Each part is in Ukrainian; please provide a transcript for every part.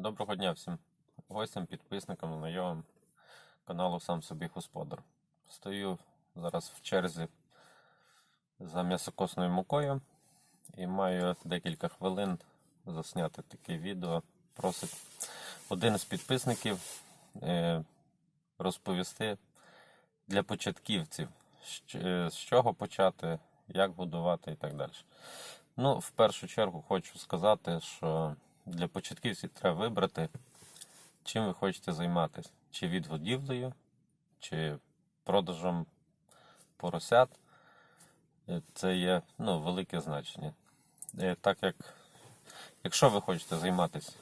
Доброго дня всім гостям, підписникам, знайомим каналу Сам собі господар. Стою зараз в черзі за м'ясокосною мукою і маю декілька хвилин засняти таке відео. Просить один з підписників е, розповісти для початківців, е, з чого почати, як будувати і так далі. Ну, в першу чергу хочу сказати, що для початківців треба вибрати, чим ви хочете займатися. Чи відгодівлею, чи продажем поросят. Е, Це є ну, велике значення. Е, Так як, якщо ви хочете займатися,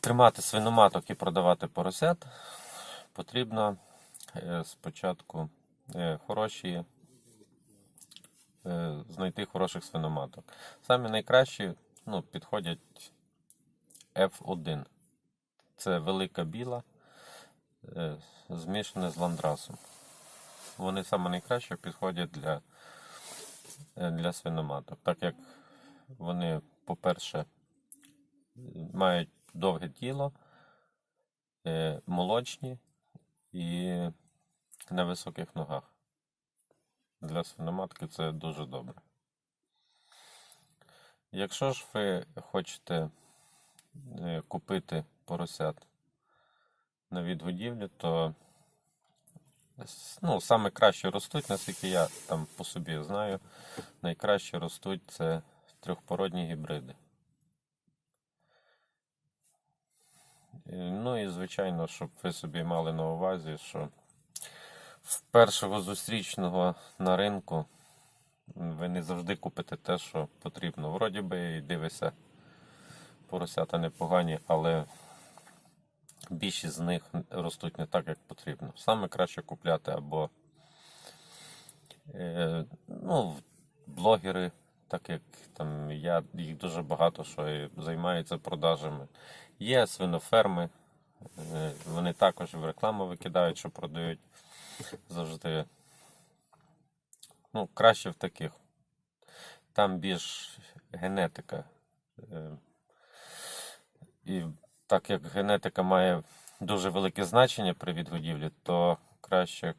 тримати свиноматок і продавати поросят, потрібно е, спочатку хороші знайти хороших свиноматок. Самі найкращі ну, підходять F1. Це велика біла, е, змішана з ландрасом. Вони саме найкраще підходять для, е, для свиноматок, так як вони, по-перше, мають довге тіло, е, молочні і на високих ногах. Для свиноматки це дуже добре. Якщо ж ви хочете е, купити поросят на відгодівлю, то ну, саме краще ростуть, наскільки я там по собі знаю, найкраще ростуть це трьохпородні гібриди. Е, Ну і звичайно, щоб ви собі мали на увазі, що в першого зустрічного на ринку ви не завжди купите те, що потрібно. Вроді би і дивися, поросята непогані, але більшість з них ростуть не так, як потрібно. Саме краще купляти або е, ну, блогери, так як там я, їх дуже багато що займаються продажами. Є свиноферми, е, вони також в рекламу викидають, що продають завжди. Ну, краще в таких. Там більш генетика. Е, І так як генетика має дуже велике значення при відгодівлі, то краще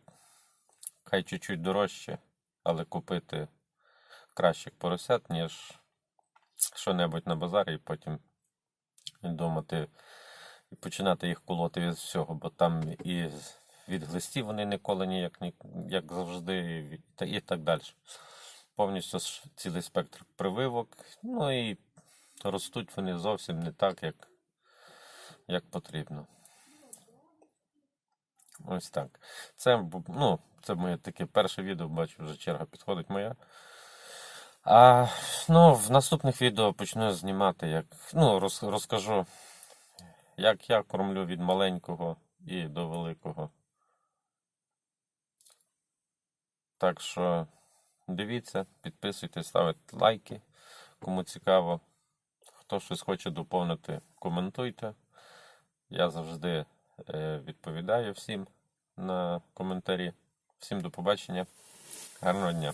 хай чуть-чуть дорожче, але купити кращих поросят, ніж що-небудь на базарі і потім думати і починати їх колоти від всього, бо там і від глистів вони не колені, як, завжди, і, так далі. Повністю цілий спектр прививок. Ну і ростуть вони зовсім не так, як, як потрібно. Ось так. Це, ну, це моє таке перше відео, бачу, вже черга підходить моя. А ну, в наступних відео почну знімати, як, ну, роз, розкажу, як я кормлю від маленького і до великого. Так що дивіться, підписуйтесь, ставте лайки, кому цікаво. Хто щось хоче доповнити, коментуйте. Я завжди е, відповідаю всім на коментарі. Всім до побачення. Гарного дня.